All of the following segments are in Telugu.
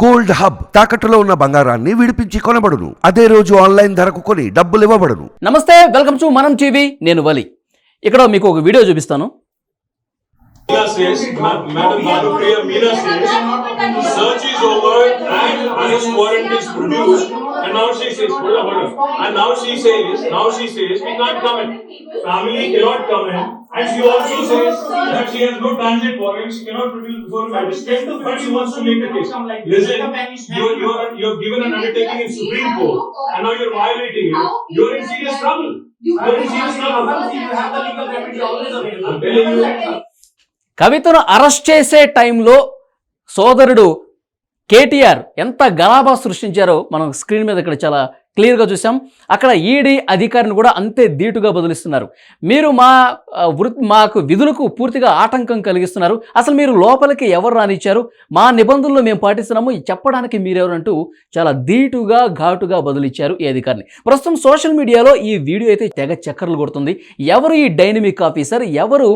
గోల్డ్ హబ్ తాకట్టులో ఉన్న బంగారాన్ని విడిపించి కొనబడును. అదే రోజు ఆన్లైన్ ధరకు కొని డబ్బులు ఇవ్వబడును. నమస్తే వెల్కమ్ టు మనం టీవీ నేను వలి. ఇక్కడ మీకు ఒక వీడియో చూపిస్తాను. And she also says that she has no transit warrant, she cannot produce before magistrate, but she wants to make the case. Listen, you, you are, you have given an undertaking in Supreme Court, and now you're violating it. You're in serious trouble. You're in serious trouble. I'm telling you. కవితను అరెస్ట్ చేసే టైంలో సోదరుడు కేటీఆర్ ఎంత గలాభా సృష్టించారో మనం స్క్రీన్ మీద ఇక్కడ చాలా క్లియర్గా చూసాం. అక్కడ ఈడీ అధికారిని కూడా అంతే ధీటుగా బదులిస్తున్నారు. మీరు మా వృత్తి మాకు విధులకు పూర్తిగా ఆటంకం కలిగిస్తున్నారు. అసలు మీరు లోపలికి ఎవరు రానిచ్చారు? మా నిబంధనలు మేము పాటిస్తున్నాము. చెప్పడానికి మీరెవరంటూ చాలా ధీటుగా ఘాటుగా బదులిచ్చారు ఈ అధికారిని. ప్రస్తుతం సోషల్ మీడియాలో ఈ వీడియో అయితే తెగ చక్కర్లు కొడుతుంది. ఎవరు ఈ డైనమిక్ ఆఫీసర్? ఎవరు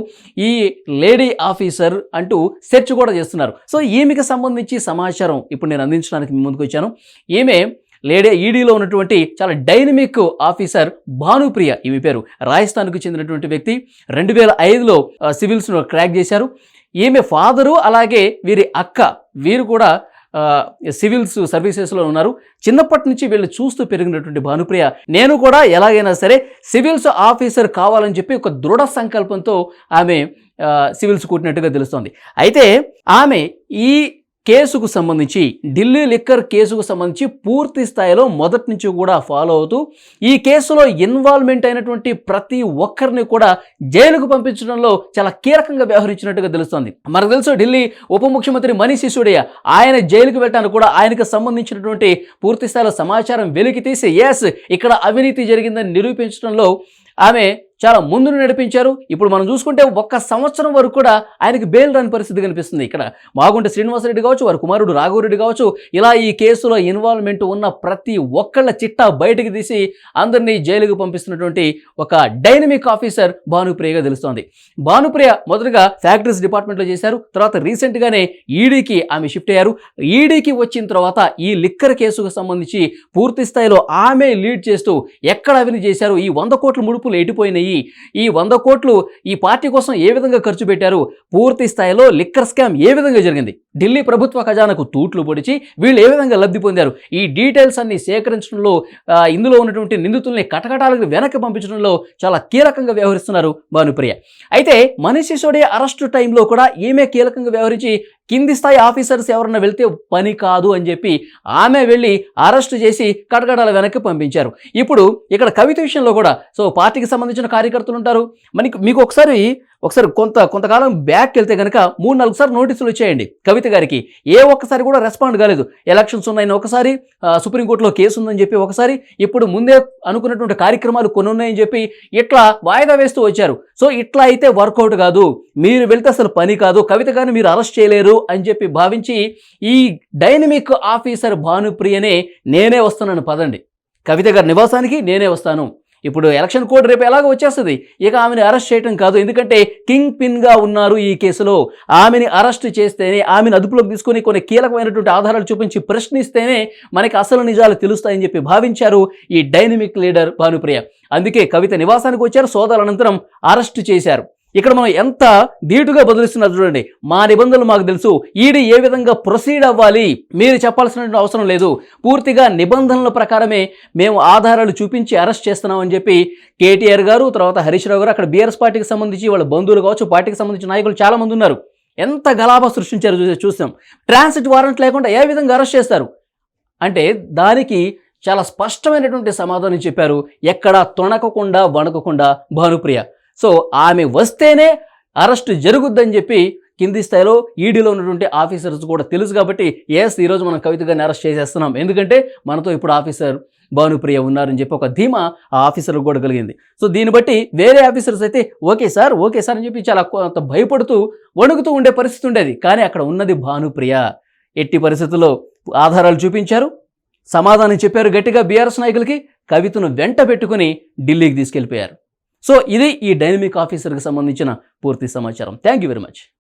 ఈ లేడీ ఆఫీసర్ అంటూ సెర్చ్ కూడా చేస్తున్నారు. సో ఈమెకి సంబంధించి సమాచారం ఇప్పుడు నేను అందించడానికి ముందుకు వచ్చాను. ఈమె లేడీ ఈడీలో ఉన్నటువంటి చాలా డైనమిక్ ఆఫీసర్ భానుప్రియ ఈమె పేరు. రాజస్థాన్కు చెందినటువంటి వ్యక్తి. రెండు వేల ఐదులో సివిల్స్ను క్రాక్ చేశారు. ఈమె ఫాదరు అలాగే వీరి అక్క వీరు కూడా సివిల్స్ సర్వీసెస్లో ఉన్నారు. చిన్నప్పటి నుంచి వీళ్ళు చూస్తూ పెరిగినటువంటి భానుప్రియ నేను కూడా ఎలాగైనా సరే సివిల్స్ ఆఫీసర్ కావాలని చెప్పి ఒక దృఢ సంకల్పంతో ఆమె సివిల్స్ కూటినట్టుగా తెలుస్తోంది. అయితే ఆమె ఈ కేసుకు సంబంధించి ఢిల్లీ లిక్కర్ కేసుకు సంబంధించి పూర్తి స్థాయిలో మొదటి నుంచి కూడా ఫాలో అవుతూ ఈ కేసులో ఇన్వాల్వ్మెంట్ అయినటువంటి ప్రతి ఒక్కరిని కూడా జైలుకు పంపించడంలో చాలా కీలకంగా వ్యవహరించినట్టుగా తెలుస్తోంది. మనకు తెలుసు ఢిల్లీ ఉప ముఖ్యమంత్రి మనీష్ సిసోడియా ఆయన జైలుకు వెళ్ళడానికి కూడా ఆయనకు సంబంధించినటువంటి పూర్తి స్థాయిలో సమాచారం వెలికి తీసి ఎస్ ఇక్కడ అవినీతి జరిగిందని నిరూపించడంలో ఆమె చాలా ముందును నడిపించారు. ఇప్పుడు మనం చూసుకుంటే ఒక్క సంవత్సరం వరకు కూడా ఆయనకి బెయిల్ రాని పరిస్థితి కనిపిస్తుంది. ఇక్కడ మాగుంట శ్రీనివాసరెడ్డి కావచ్చు వారి కుమారుడు రాఘవరెడ్డి కావచ్చు ఇలా ఈ కేసులో ఇన్వాల్వ్మెంట్ ఉన్న ప్రతి ఒక్కళ్ళ చిట్టా బయటకు తీసి అందరినీ జైలుకు పంపిస్తున్నటువంటి ఒక డైనమిక్ ఆఫీసర్ భానుప్రియగా తెలుస్తోంది. భానుప్రియ మొదటగా ఫ్యాక్టరీస్ డిపార్ట్మెంట్లో చేశారు. తర్వాత రీసెంట్గానే ఈడీకి ఆమె షిఫ్ట్ అయ్యారు. ఈడీకి వచ్చిన తర్వాత ఈ లిక్కర్ కేసుకు సంబంధించి పూర్తి స్థాయిలో ఆమె లీడ్ చేస్తూ ఎక్కడ అవిని చేశారు? ఈ వంద కోట్ల ముడుపులు ఎటుపోయినాయి? ఈ వంద కోట్లు ఈ పార్టీ కోసం ఏ విధంగా ఖర్చు పెట్టారు? పూర్తి స్థాయిలో లిక్కర్ స్కామ్ ఏ విధంగా జరిగింది? ఢిల్లీ ప్రభుత్వ ఖజానాకు తూట్లు పొడిచి వీళ్ళు ఏ విధంగా లబ్ధి పొందారు? ఈ డీటెయిల్స్ అన్ని సేకరించడంలో ఇందులో ఉన్నటువంటి నిందితుల్ని కటకటాలకు వెనక్కి పంపించడంలో చాలా కీలకంగా వ్యవహరిస్తున్నారు భానుప్రియ. అయితే మనీష్ సిసోడియా అరెస్టు టైంలో కూడా ఈమె కీలకంగా వ్యవహరించి కింది స్థాయి ఆఫీసర్స్ ఎవరన్నా వెళ్తే పని కాదు అని చెప్పి ఆమె వెళ్ళి అరెస్ట్ చేసి కటకటాల వెనక్కి పంపించారు. ఇప్పుడు ఇక్కడ కవిత విషయంలో కూడా సో పార్టీకి సంబంధించిన కార్యకర్తలు ఉంటారు. మనకి మీకు ఒకసారి ఒకసారి కొంత కొంతకాలం బ్యాక్ వెళ్తే కనుక మూడు నాలుగు సార్లు నోటీసులు వచ్చాయండి కవిత గారికి. ఏ ఒక్కసారి కూడా రెస్పాండ్ కాలేదు. ఎలక్షన్స్ ఉన్నాయని ఒకసారి సుప్రీంకోర్టులో కేసు ఉందని చెప్పి ఒకసారి ఇప్పుడు ముందే అనుకున్నటువంటి కార్యక్రమాలు కొన్ని ఉన్నాయని చెప్పి ఇట్లా వాయిదా వేస్తూ వచ్చారు. సో ఇట్లా అయితే వర్కౌట్ కాదు. మీరు వెళ్తే అసలు పని కాదు. కవిత గారిని మీరు అరెస్ట్ చేయలేరు అని చెప్పి భావించి ఈ డైనమిక్ ఆఫీసర్ భానుప్రియనే నేనే వస్తున్నాను. పదండి. కవిత గారి నివాసానికి నేనే వస్తాను. ఇప్పుడు ఎలక్షన్ కోడ్ రేపు ఎలాగో వచ్చేస్తుంది. ఇక ఆమెను అరెస్ట్ చేయడం కాదు. ఎందుకంటే కింగ్ పిన్గా ఉన్నారు ఈ కేసులో. ఆమెని అరెస్ట్ చేస్తేనే ఆమెను అదుపులోకి తీసుకొని కొన్ని కీలకమైనటువంటి ఆధారాలు చూపించి ప్రశ్నిస్తేనే మనకి అసలు నిజాలు తెలుస్తాయని చెప్పి భావించారు ఈ డైనమిక్ లీడర్ భానుప్రియ. అందుకే కవిత నివాసానికి వచ్చారు. సోదాల అనంతరం అరెస్ట్ చేశారు. ఇక్కడ మనం ఎంత ధీటుగా బదులిస్తున్నారు చూడండి. మా నిబంధనలు మాకు తెలుసు. ఈడీ ఏ విధంగా ప్రొసీడ్ అవ్వాలి? మీరు చెప్పాల్సిన అవసరం లేదు. పూర్తిగా నిబంధనల ప్రకారమే మేము ఆధారాలు చూపించి అరెస్ట్ చేస్తున్నామని చెప్పి కేటీఆర్ గారు తర్వాత హరీష్ రావు గారు అక్కడ బీఆర్ఎస్ పార్టీకి సంబంధించి వాళ్ళ బంధువులు కావచ్చు పార్టీకి సంబంధించిన నాయకులు చాలామంది ఉన్నారు. ఎంత గలాభా సృష్టించారు చూసే చూసాం ట్రాన్సిట్ వారెంట్ లేకుండా ఏ విధంగా అరెస్ట్ చేస్తారు? అంటే దానికి చాలా స్పష్టమైనటువంటి సమాధానం చెప్పారు. ఎక్కడా తొణకకుండా వణకకుండా భానుప్రియ. సో ఆమె వస్తేనే అరెస్ట్ జరుగుద్దని చెప్పి కింది స్థాయిలో ఈడీలో ఉన్నటువంటి ఆఫీసర్స్ కూడా తెలుసు కాబట్టి ఎస్ ఈరోజు మనం కవిత గారిని అరెస్ట్ చేసేస్తున్నాం. ఎందుకంటే మనతో ఇప్పుడు ఆఫీసర్ భానుప్రియ ఉన్నారని చెప్పి ఒక ధీమా ఆ ఆఫీసర్లకు కూడా కలిగింది. సో దీన్ని బట్టి వేరే ఆఫీసర్స్ అయితే ఓకే సార్ ఓకే సార్ అని చెప్పి చాలా కొంత భయపడుతూ వణుకుతూ ఉండే పరిస్థితి ఉండేది. కానీ అక్కడ ఉన్నది భానుప్రియ. ఎట్టి పరిస్థితుల్లో ఆధారాలు చూపించారు. సమాధానం చెప్పారు గట్టిగా బీఆర్ఎస్ నాయకులకి. కవితను వెంట పెట్టుకుని ఢిల్లీకి తీసుకెళ్ళిపోయారు. సో ఇది ఈ డైనమిక్ ఆఫీసర్కి సంబంధించిన పూర్తి సమాచారం. Thank you very much.